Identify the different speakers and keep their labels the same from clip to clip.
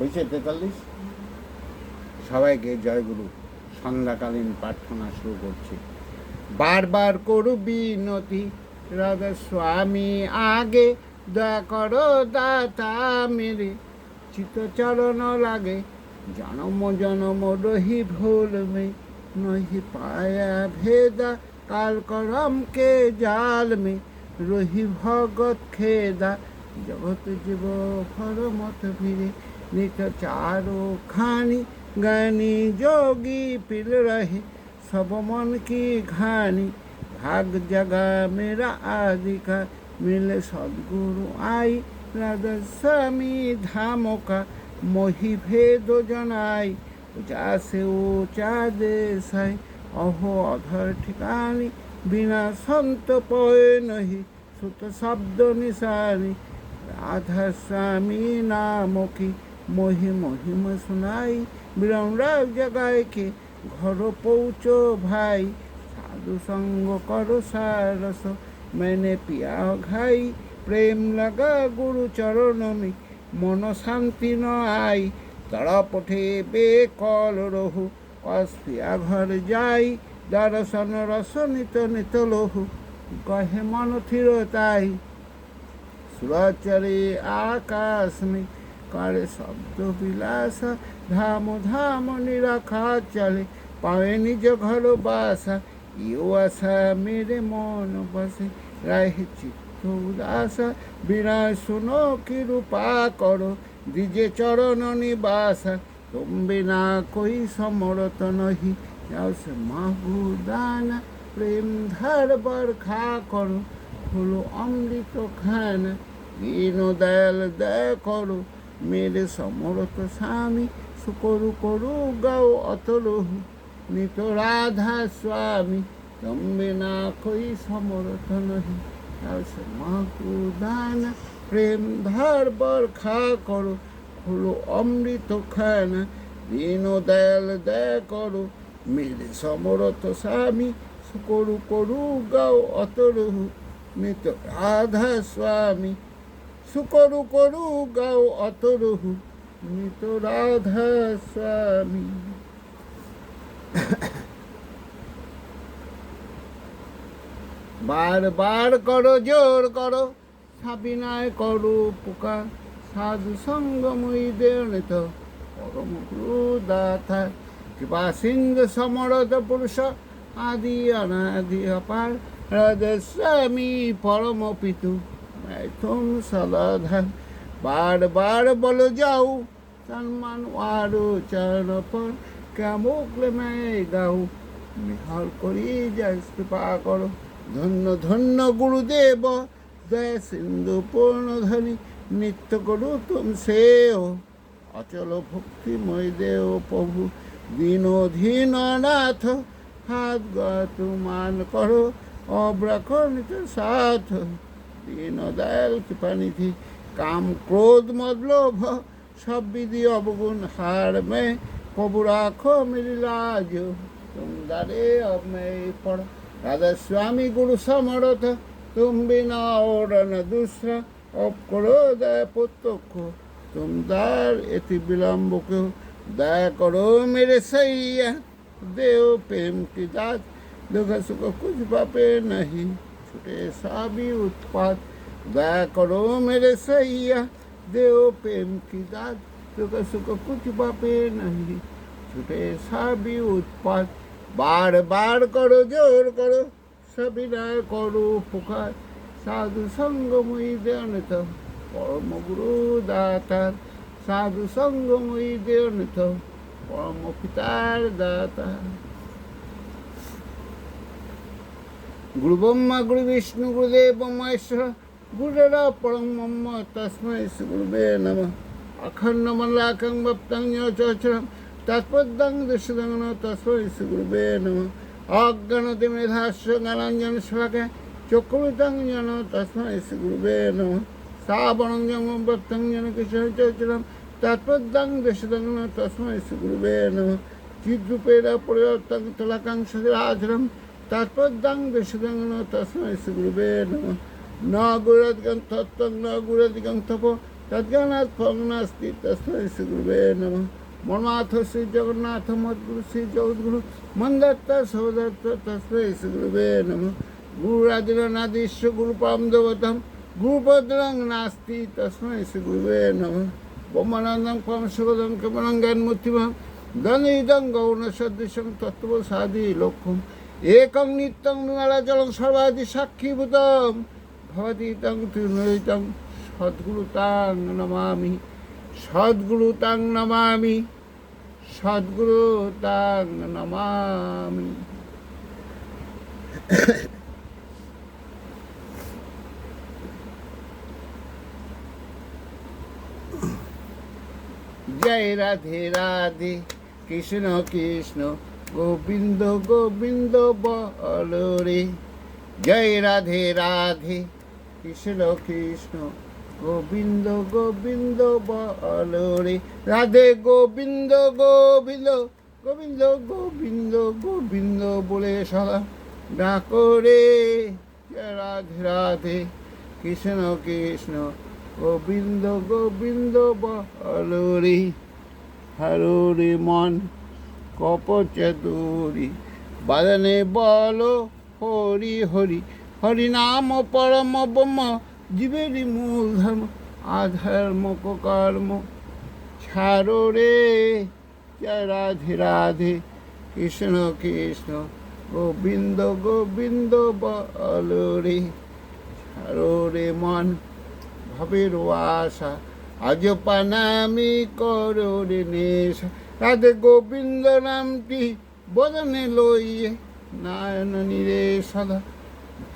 Speaker 1: হয়েছে তেতাল্লিশ? সবাইকে জয়গুরু। সন্ধ্যাকালীন প্রার্থনা শুরু করছি। বারবার করু বিনতি, রাধা স্বামী, আগে দয়া করো দাতা মেরে। চিতচরণ লাগে, জনম জনম রহি ভুল মে। নহি পায়া ভেদা, কাল জাল মে। রহি ভগত খেদা জগত জীব ফর মত ফিরে নিত চারো খানি গানি যোগী পিল রহে, সব মন কি ঘানি, ভাগ জগা মেরা আদিকা, মিলে সদ্গুরু আই রাধা স্বামী ধামকা, মহি ভেদ জনাই যাসে ও চা দেশাই, অহ অধর ঠিকানি, বিনা সন্ত পয় নহি, সুত শব্দ নিশানি আধাস্বামী নামকি মহি মহিম শুনাই বিড়ম্রাগ জগায়কে ঘর পৌঁছ ভাই। সাধু সঙ্গ কর সারস, মেনে পিয়া ঘাই। প্রেম লাগা গুরু চরণমি, মন শান্তি ন আই তড়পঠে বে কল রহু কস্পিয়া ঘর যাই। দর্শন রস নিত নিত লহু, গহে মন থির তাই। সুরচরে আকাশ মে করে শব্দ বিলাস ধাম নিরাখা চলে পাবে নিজ ঘর বাসা ইউ আশা মেরে মন বসে রাহে চিত্ত উদাসা বিনাশ শুনো কি রূপা করো দিজে চরণ নিবাসা তুমি না কই সমরত নহি যাও সে মাহুদানা প্রেম ধার বরখা করো হলো অমৃত খানা দীন দয়াল দয়া করো, মেরে সমরত স্বামী, সুকরু করু, গাও অতলহু নিত রাধা স্বামী তম্বে না কই সমরত নহি। তাও সে মাহু দান প্রেম ধার বর খা করো হলো অমৃত খানা। দীন দয়াল দয়া করো, মেরে সমরত স্বামী, সুকরু করু, গাও অতলহু নিত রাধা স্বামী সুকরু করু, গাও অতরহু। মৃত রাধা স্বামী। বার বার করো, জোর করো, সাবিনায় করো পোকা সাধু সঙ্গময়ী দেয়নিত পরম দাতা কৃপা সিংহ সমরত পুরুষ, আদি অনাদি অপার। রাধস্বামী পরম পিতু। সলাধান। বার বার বলো যাও সম্মান আরও চরণ পর কেমন मैं গাও নিহাল করি যাই কৃপা করো। ধন্য ধন্য গুরুদেব দয়া সিন্ধু পূর্ণ ধনী নিত্য করু তুম সেও। অচল ভক্তিময় দেও প্রভু দীন নাথ হাত গত তুমান করো অব্রাকৃত সাথ દીનદયાલ કૃપાનિધિ કામ ક્રોધ મદલોભ સબ વિધિ અવગુણ હાર મેં પ્રભુ રાખો મિલી લાજ તુમ દારે અબ મેં પડ રાધા સ્વામી ગુરુ સમરથ તુમ બિના ઓર ન દુસરા અપ કરો દયા প্রত্যক্ষ তুম দার এটি বিলম্বকেও দয়া করো মেরে সাইয়া দেও প্রেম কি দাঁত দুঃখ সুখ কুছ বাপে নাহি ছুটে সাবি উৎপাত। দয়া করো মেরে সাইয়া দেও প্রেম কি দাঁত সুখ সুখ কুচ পাপে নাহি। ছুটে সাবি উৎপাত। বারবার করো, জোর করো সবিরা করো পুকার সাধু সঙ্গময়ী দেয়নিত পরমগুরু দাতার। সাধু সঙ্গময়ী দেয়নিত পরম পিতার দাতার। গুরু ব্রহ্মা গুরু বিষ্ণু গুরুদেব মহেশ্বর গুরুরা পরম ব্রহ্ম তস্মৈ গুরুবে নম অখণ্ড মল্লাকং ভক্তং চরম তৎপদং দৃশ্যদং তস্মৈ গুরুবে নম অজ্ঞানতি মেধাস্য জ্ঞানাঞ্জন স্বাকে চক্রবৃতং জন তস্মৈ গুরুবে নম শ্রাবণং জম ভক্তং জন কিশোর চরম তৎপদং দৃশ্যদং তস্মৈ গুরুবে নম চিদ্রূপের পরিবর্তন তলাকাং সদরাচরম তারপর দাং বেশদাঙ্গন তসময় সুগুরুবে ন গুড়াদিগং তত্ত্বং ন গুড়াদিগং তপ তদ্গণাৎ ফগ্নাস্তি তসময় সুগ্রুবে নম মন্মাথ শ্রী জগন্নাথ, মদ্গুরু শ্রী জগদ্গুরু মন্দত্ত সৌদত্ত তসময় সুগ্রুবে নম গুরুরাদিরনাদিশ্য গুরুপাম দেবতম গুরুপদ্রং নাস্তি। তসময় সুগ্রুবে নম ব্রহ্মানন্দং পম সুগদং কমনং জ্ঞানমূর্তিভাম দনিদং গৌণ সদৃশং তত্ত্ব সাধি লক্ষ্য একং নিত্যং নুনারাজলং সর্বাদি সাক্ষীভূতম। ভবতি তং তৃণয়িতং। সদ্গুরু তাং নমামি। সদ্গুরু তাং নমামি। সদ্গুরু তাং নমামি। জয় রাধে রাধে। কৃষ্ণ কৃষ্ণ। গোবিন্দ গোবিন্দ বল রে। জয় রাধে রাধে। কৃষ্ণ কৃষ্ণ, গোবিন্দ গোবিন্দ বল রে। রাধে গোবিন্দ গোবিন্দ গোবিন্দ গোবিন্দ গোবিন্দ বলে সদা ডাকো রে রাধে রাধে। কৃষ্ণ কৃষ্ণ, গোবিন্দ গোবিন্দ বল রে। হরো মন। কপচতুরি। বাদনে বল, হরি হরি হরি নাম পরম ব্রহ্ম, জীবেরই মূল ধর্ম, আধর্ম কর্ম। ছাড়ো রে, জয় রাধে রাধে, কৃষ্ণ কৃষ্ণ, গোবিন্দ গোবিন্দ বল রে। ছাড়ো রে মন ভবের আশা আজ পানামি করো রে নেশা রাধে গোবিন্দ নামটি বদনে লইয়ে নায়ন নিরে সদা।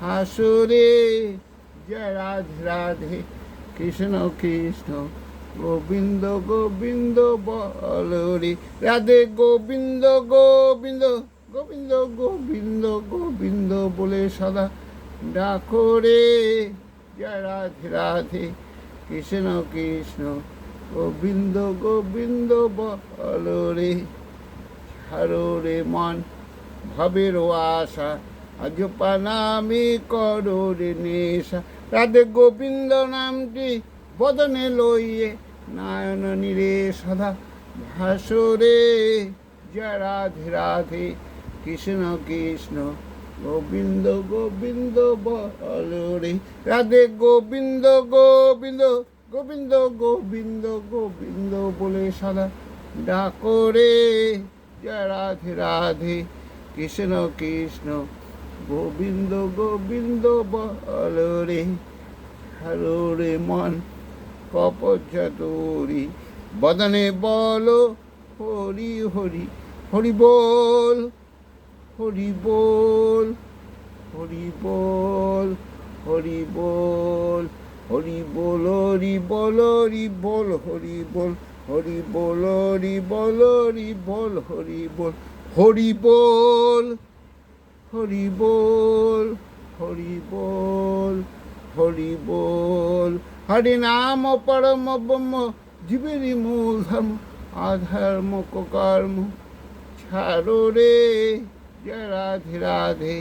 Speaker 1: হাসুরে জয় রাধে রাধে। কৃষ্ণ কৃষ্ণ, গোবিন্দ গোবিন্দ, বল রে। রাধে গোবিন্দ গোবিন্দ গোবিন্দ গোবিন্দ গোবিন্দ বলে সদা। ডাকো রে, জয় রাধে রাধে। কৃষ্ণ কৃষ্ণ গোবিন্দ গোবিন্দ রে, ছাড়ো রে মন। ভবের আশা, আজ পানামি করো রে নেশা। রাধে গোবিন্দ নামটি বদনে লইয়ে নায়ন নিরে সদা ভাসরে জয় রাধে রাধে, কৃষ্ণ কৃষ্ণ, গোবিন্দ গোবিন্দ বল রে। রাধে গোবিন্দ গোবিন্দ গোবিন্দ গোবিন্দ গোবিন্দ বলে সদা। ডাকো রে, জয় রাধে রাধে, কৃষ্ণ কৃষ্ণ। গোবিন্দ গোবিন্দ বল রে হরো রে মন কপচতুরি বদনে বল, হরি হরি হরি বল হরি বল হরি বল হরি বল। হরি বল হরি বল হরি বল হরি বল হরি বল হরি বল হরি বল হরি বল হরি বল হরি বল হরি বল হরি বল হরি নাম পরম ব্রহ্ম জীবেরই মূল ধর্ম আধর্ম কর্ম ছাড়ো রে জয় রাধে রাধে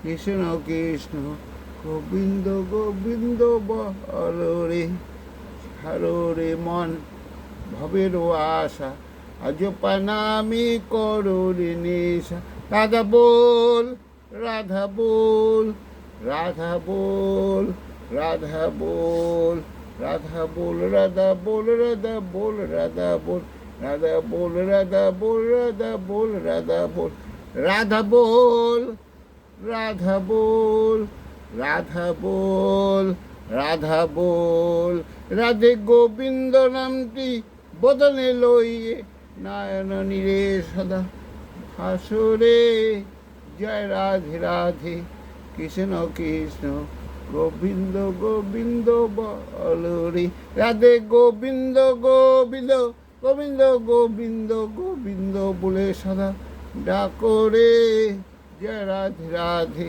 Speaker 1: কৃষ্ণ কৃষ্ণ গোবিন্দ গোবিন্দ বল রে ছাড়ো রে মন ভবের আশা আজ পানামি করো রে নেশা রাধা বল রাধা বল রাধা বল রাধা বল রাধা বল রাধা বল রাধা বল রাধা বল রাধা বল রাধা বল রাধা বল রাধা বল রাধা বল রাধা বল রাধা বল রাধা বল, রাধে গোবিন্দ নামটি বদনে লইয়ে নায়ন নিরে সদা হাসরে। জয় রাধে রাধে, কৃষ্ণ কৃষ্ণ, গোবিন্দ গোবিন্দ বল রাধে গোবিন্দ গোবিন্দ গোবিন্দ গোবিন্দ গোবিন্দ বলে সদা ডাকো রে। জয় রাধে রাধে।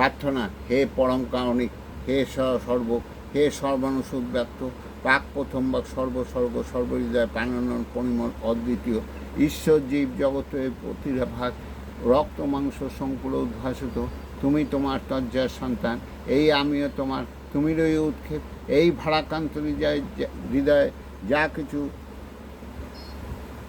Speaker 1: প্রার্থনা, হে পরম কারণিক হে সর্ব, হে সর্বানুসুখ ব্যক্ত পাক প্রথম বা সর্ব সর্ব সর্বহৃদয়, প্রাণানন, পরিমল, অদ্বিতীয়, ঈশ্বর জীব জগতের প্রতিটা ভাগ, রক্ত, মাংস সংকুল উদ্ভাসিত, তুমি তোমার তজ্জার সন্তান, এই আমিও তোমার তুমিরই উৎক্ষেপ, এই ভাড়াকান্ত হৃদয়, হৃদয়ে, যা কিছু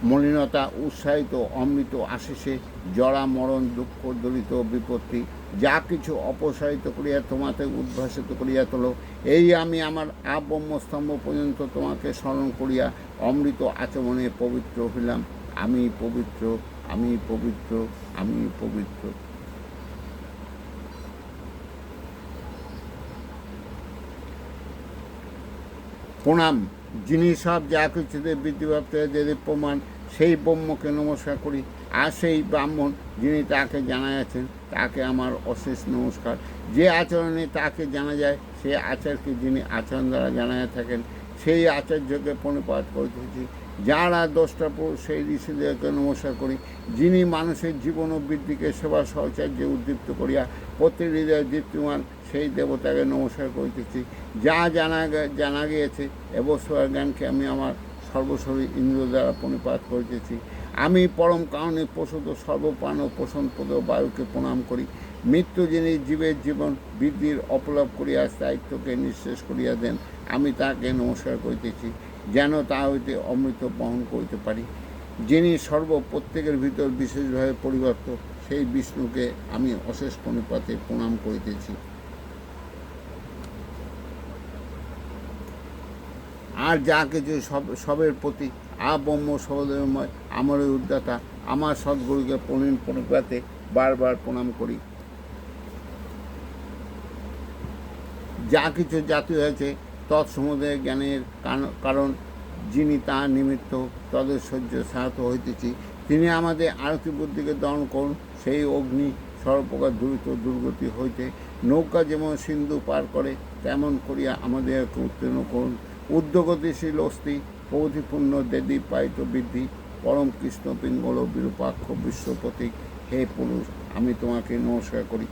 Speaker 1: মলিনতা, উৎসাহিত, অমৃত আশিসে, জরা, মরণ, দুঃখ দলিত বিপত্তি যা কিছু অপসারিত করিয়া তোমাকে উদ্ভাসিত করিয়া তোলো। এই আমি আমার আব্রহ্মস্তম্ভ পর্যন্ত তোমাকে স্মরণ করিয়া অমৃত আচমনে পবিত্র হইলাম। আমি পবিত্র আমি পবিত্র আমি পবিত্র। প্রণাম। যিনি সব যা কিছুতে বৃদ্ধিপ্রাপ্ত যে প্রমাণ, সেই ব্রহ্মকে নমস্কার করি। আর সেই ব্রাহ্মণ যিনি তাকে জানা যাচ্ছেন, তাকে আমার অশেষ নমস্কার। যে আচরণে তাকে জানা যায় সেই আচারকে যিনি আচরণ দ্বারা জানা থাকেন, সেই আচার্যকে প্রণিপাত করিতেছি যারা দশটা পুরুষ সেই ঋষিদেরকে নমস্কার করি, যিনি মানুষের জীবন ও বৃদ্ধিকে সেবা সহচার্যে উদ্দীপ্ত করিয়া প্রতি হৃদয় দীপ্তিমান, সেই দেবতাকে নমস্কার করিতেছি যা জানা জানা গিয়েছে, এবছর জ্ঞানকে আমি আমার সর্বশরী ইন্দ্র দ্বারা প্রণিপাত করিতেছি আমি পরম কারণে প্রসূত সর্বপ্রাণ ও পোষণপদ বায়ুকে প্রণাম করি। মৃত্যু যিনি জীবের জীবন বৃদ্ধির অপলাপ করিয়া স্থায়িত্বকে নিঃশেষ করিয়া দেন, আমি তাকে নমস্কার করিতেছি, যেন তা হইতে অমৃত বহন করিতে পারি। যিনি সর্ব প্রত্যেকের ভিতর বিশেষভাবে পরিবর্ত, সেই বিষ্ণুকে আমি অশেষ প্রণিপাতে প্রণাম করিতেছি। আর যা কিছু সব সবের প্রতি আব্রহ্ম সহদেবময় আমারই উদ্দাতা, আমার সদ্গুরুকে প্রণীন প্রণিপাতে বারবার প্রণাম করি। যা কিছু জাতি হয়েছে, তৎসমুদয় জ্ঞানের কারণ যিনি তার নিমিত্ত তদের সহ্য সাহত হইতেছি, তিনি আমাদের আরতি বুদ্ধিকে দমন করুন, সেই অগ্নি সর্বপ্রকার দ্রুত দুর্গতি হইতে, নৌকা যেমন সিন্ধু পার করে, তেমন করিয়া আমাদেরকে উত্তীর্ণ করুন। উদ্যোগতিশীল অস্থি প্রভৃতিপূর্ণ দেদী পায়িত বৃদ্ধি, পরম কৃষ্ণ পিঙ্গল বিরূপাক্ষ বিশ্বপতি হে পুরুষ, আমি তোমাকে নমস্কার করি।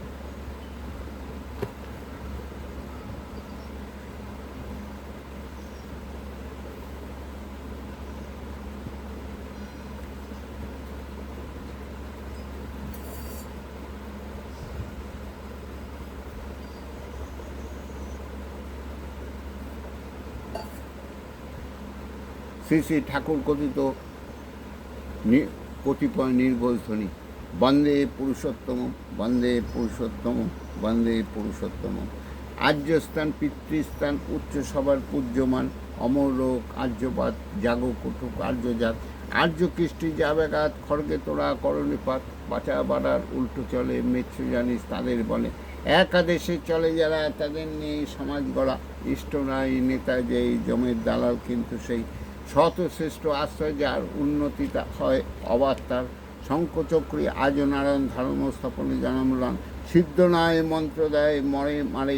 Speaker 1: শ্রী শ্রী ঠাকুর কথিত কতিপয় নির্গোল ধ্বনি। বন্দে পুরুষোত্তম বন্দে পুরুষোত্তম বন্দে পুরুষোত্তম। আর্যস্থান, পিতৃস্থান, উচ্চ সবার পূজ্যমান, অমর আর্যবাদ, জাগ কুটুক, আর্যজাত। আর্য কৃষ্টি যাবেগাত খড়গে তোরা করণিপাত, বাঁচা বাড়ার উল্টো চলে, মেচ্ছু জানিস তাদের বলে। একাদেশে চলে যারা, তাদের নিয়ে সমাজ গড়া। ইষ্ট নাই, নেতা যেই, জমের দালাল কিন্তু সেই। শত শ্রেষ্ঠ আশ্রয় যার উন্নতি হয় অবাধ তার শঙ্কচক্রী আজ নারায়ণ ধর্ম স্থাপনে জনমলান সিদ্ধ নয় মন্ত্র দেয় মরে মারে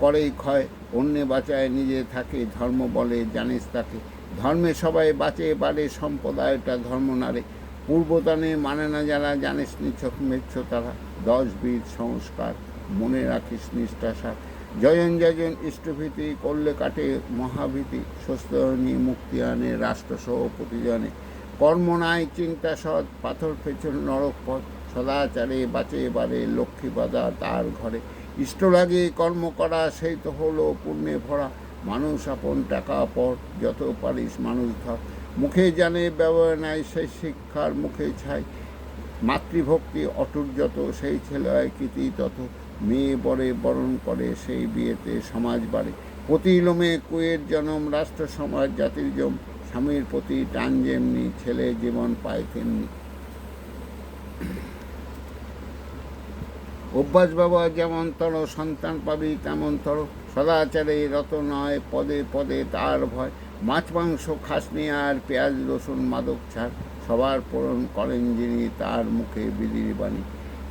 Speaker 1: করেই ক্ষয়, অন্যে বাঁচায় নিজে থাকে ধর্ম বলে জানিস তাকে। ধর্মে সবাই বাঁচে, বাড়ে সম্প্রদায়টা ধর্ম নারে পূর্বতানে মানে না যারা জানিস নিছক মেচ্ছ তারা। দশ বীর সংস্কার। মনে রাখিস নিষ্ঠাসার জয়ন জয়ন ইষ্টভীতি করলে কাটে মহাভীতি। সুস্থহনী মুক্তি আনে রাষ্ট্রসহ প্রতিজনে কর্ম নাই, চিন্তা সৎ, পাথর পেছন নরক পথ। সদাচারে বাঁচে বাড়ে লক্ষ্মী বাধা তার ঘরে। ইষ্ট লাগে কর্ম করা, সেই তো হলো পুণ্যে ভরা। মানুষ আপন টাকা পর, যত পারিস মানুষ ধর। মুখে জানে ব্যবহার নাই, সেই শিক্ষার মুখে ছাই। মাতৃভক্তি অটুট যত, সেই ছেলে কৃতি তত। মেয়ে বরে বরণ করে, সেই বিয়েতে সমাজ বাড়ে। প্রতি লোমে কুয়ের জনম, রাষ্ট্র সমাজ, জাতির জম, স্বামীর প্রতি টান যেমনি, ছেলে জীবন পায় তেমনি। অভ্যাস ব্যবহার যেমন তর, সন্তান পাবি তেমন তর। সদাচারে রত নয়, পদে পদে তার ভয়। মাছ, মাংস খাসনি আর পেঁয়াজ, রসুন, মাদক ছাড়। সবার পূরণ করেন যিনি, তার মুখে বিধির বাণী।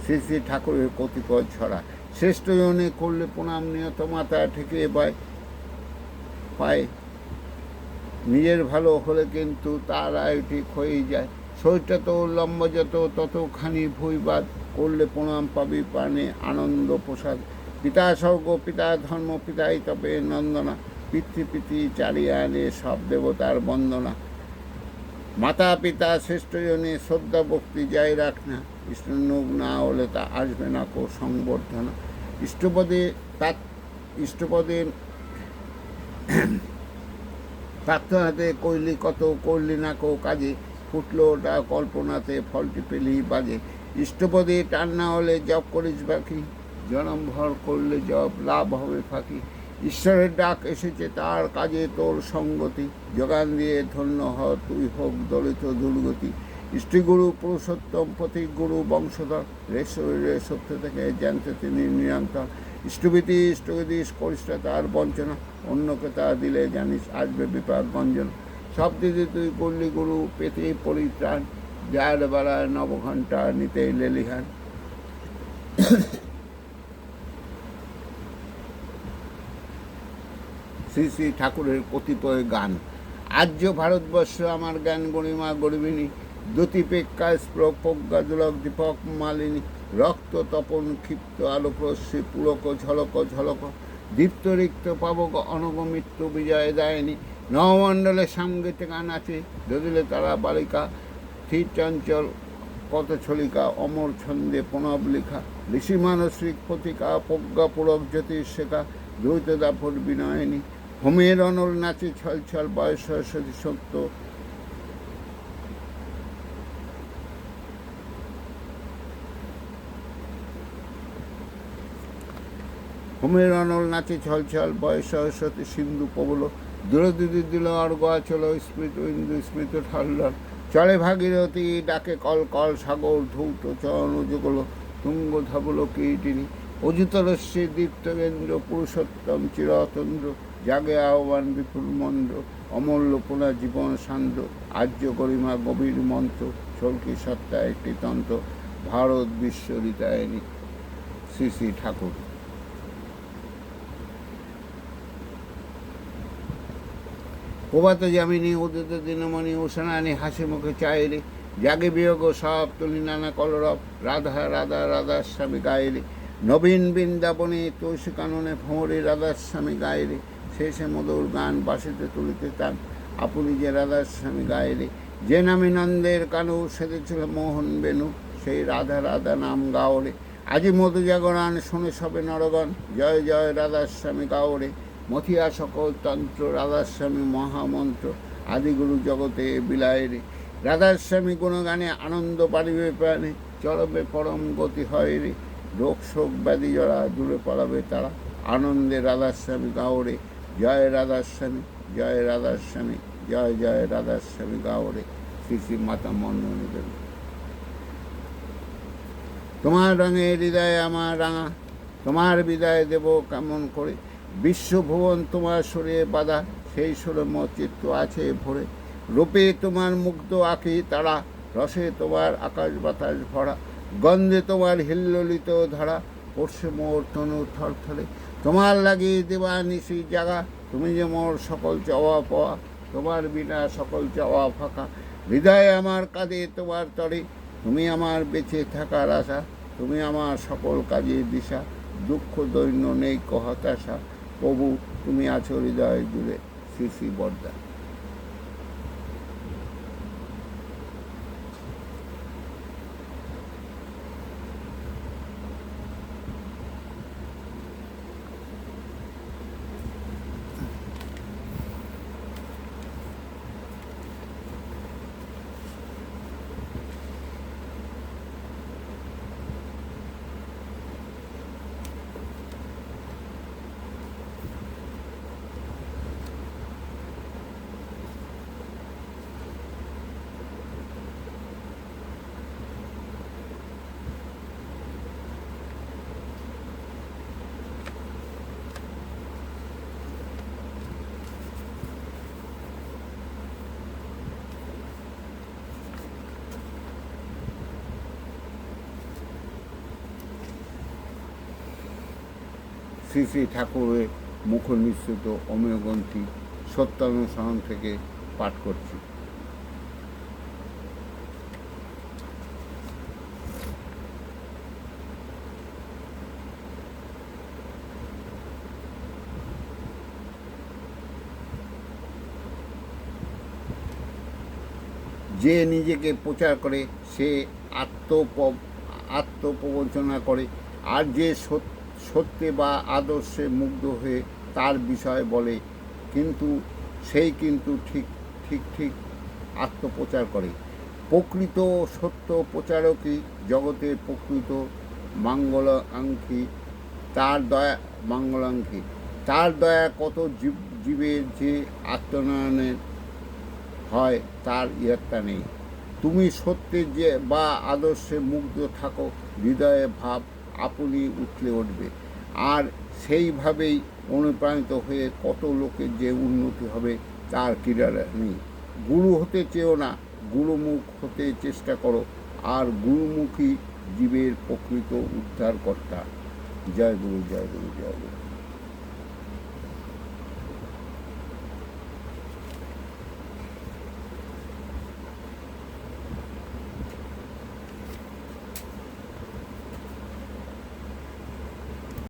Speaker 1: শ্রী শ্রী ঠাকুরের কতিপয় ছড়া। শ্রেষ্ঠ জনে করলে প্রণাম নিয়ত মাতা ঠেকিয়ে পায়। পায়। নিজের ভালো হলে কিন্তু তার আয় ঠিক হয়েই যায়। শরীরটা তো লম্ব যত, ততখানি ভুইবাদ। করলে প্রণাম পাবি প্রাণে আনন্দ প্রসাদ। পিতা স্বর্গ, পিতা ধর্ম, পিতাই তবে নন্দনা। পিতৃ পিতৃ চালিয়ে আনে সব দেবতার বন্দনা। মাতা পিতা শ্রেষ্ঠ জনে শ্রদ্ধা, ভক্তি যাই রাখ না ইষ্টনুক না হলে তা আসবে না কো সংবর্ধনা ইষ্টপদে তার ইষ্টপদে প্রার্থনাতে কইলি কত করলি না কো কাজে, ফুটলো ওটা কল্পনাতে ফলটি পেলি বাজে। ইষ্টপদে টান না হলে জপ করিস বাকি, জনম ভর করলে জব লাভ হবে ফাঁকি। ঈশ্বরের ডাক এসেছে তার কাজে তোর সঙ্গতি, যোগান দিয়ে ধন্য হ, তুই হোক দলিত দুর্গতি। ইষ্টিগুরু পুরুষোত্তম প্রতীক গুরু, বংশধর রেশরীরে সত্য থেকে জানতে তিনি নিরন্তর ইষ্টবিধি করিস না তার বঞ্চনা অন্যকে তা দিলে জানিস আসবে বিপাক গঞ্জন। সব দিদি তুই করলি গুরু, পেতে পরিত্রাণ, যার বেলায় নবঘণ্টা নিতে লেলিহান। শ্রী শ্রী ঠাকুরের কতিপয় গান। আর্য ভারতবর্ষ আমার জ্ঞান গরিমা গরিবিনী দ্যুতিপেক্ষা স্প্র দীপক মালিনী রক্ত তপন ক্ষিপ্ত আলোক রশ্মি পুলক ঝলক ঝলক দীপ্ত রিক্ত পাবক অনগ মৃত্যু বিজয় দায়নি, নবমণ্ডলে গান আছে যদিলে তারা বালিকা স্থির চঞ্চল কত ছলিকা অমর ছন্দে প্রণব লেখা ঋষি মানসিক প্রতিকা প্রজ্ঞা পুরক জ্যোতিষ শেখা, দ্বৈত দাফর বিনয়নী, হোমের অনল নাচে ছল ছল বয়স সত্য হোমের অনল, নাচে ছল ছল, বয়স সরস্বতী, সিন্ধু, প্রবল। দূরদিদি দিল অর্গ আচল স্মৃত ইন্দু স্মৃত ঠাল্লার চলে ভাগীরথী, ডাকে কল কল, সাগর, ধৌত, চরণ, যুগল, তুঙ্গ, ধবল কীর্তিনী অজিতরস্যে দীপ্তকেন্দ্র, পুরুষোত্তম, চিরতন্দ্র, জাগে আহ্বান, বিপুল মন্দ্র অমূল্য পুনা জীবন সান্দ্র আর্য গরিমা গভীর মন্ত্র ছলকি সত্তা একটি তন্ত্র, ভারত বিশ্ব রীতায়নী শ্রী শ্রী ঠাকুর। প্রভাত যামিনী উদিত দিনমণি উষানানি হাসি মুখে চাইলে। জাগে বিয়োগ সব তুলি নানা কলরব। রাধা রাধা রাধার স্বামী গাইলে। নবীন বৃন্দাবনে তুলসী কাননে ভ্রমরে রাধার স্বামী গাইলে। শেষে মধুর গান বাসিতে তুলিতে তান। আপনি যে রাধার স্বামী গাইলে। যে নামে নন্দের কানু সেদেছিল মোহন বেনু। সেই রাধা রাধা নাম গাওরে আজি মধু জাগরণ, শুনে সবে নরগণ। জয় জয় রাধার স্বামী গাওরে মথিয়া সকল তন্ত্র, রাধাস্বামী মহামন্ত্র আদিগুরু জগতে বিলায়রে রাধাস্বামী গুণগানে আনন্দ পারিবে প্রাণে, চলবে পরম গতি হয় রে। রোগ শোক ব্যাধি জড়া দূরে পড়াবে তারা। আনন্দে রাধাস্বামী গাওরে জয় রাধাস্বামী জয় রাধাস্বামী, জয় জয় রাধাস্বামী গাওরে শ্রী শ্রী মাতা মন্ডনী দেবী। তোমার রঙে হৃদয় আমার রাঙা, তোমার বিদায় দেব কেমন করে? বিশ্বভুবন তোমার সরে বাধা, সেই সুরম চিত্ত আছে ভরে। রূপে তোমার মুগ্ধ আঁকি তারা, রসে তোমার আকাশ বাতাস ভরা, গন্ধে তোমার হিল্লিত ধারা পড়ছে মোর তনু থরথরে। তোমার লাগিয়ে দেবা নিশি জাগা, তুমি যে মোর সকল চাওয়া পাওয়া, তোমার বিনা সকল চাওয়া ফাঁকা। হৃদয়ে আমার কাঁধে তোমার তরে, তুমি আমার বেঁচে থাকার আশা, তুমি আমার সকল কাজের দিশা, দুঃখ দৈন্য নেই হতাশা প্রভু তুমি আছো হৃদয় জুড়ে শ্রী শ্রী বর্দা শ্রী শ্রী ঠাকুরের মুখর মিশ্রিত অমেয়গ্রন্থি সত্যানুসরণ থেকে পাঠ করছি। যে নিজেকে প্রচার করে সে আত্মপ আত্মপ্রবঞ্চনা করে আর যে সত্য সত্যে বা আদর্শে মুগ্ধ হয়ে তার বিষয়ে বলে, কিন্তু সেই কিন্তু ঠিক ঠিক ঠিক আত্মপ্রচার করে। প্রকৃত সত্য প্রচারকই জগতের প্রকৃত মঙ্গলাঙ্কি। তার দয়া, মঙ্গলাঙ্কি। তার দয়া কত জীব, জীবের যে আত্মনয়নের হয়, তার ইয়ত্তা নেই। তুমি সত্যে যে বা আদর্শে মুগ্ধ থাকো, হৃদয়ে ভাব আপনি উঠলে উঠবে। আর সেইভাবেই অনুপ্রাণিত হয়ে কত লোকের যে উন্নতি হবে, তার ক্রীড়া নেই। গুরু হতে চেয়েও না, গুরুমুখ হতে চেষ্টা করো। আর গুরুমুখী জীবের প্রকৃত উদ্ধারকর্তা। জয় গুরু জয় গুরু জয় গুরু।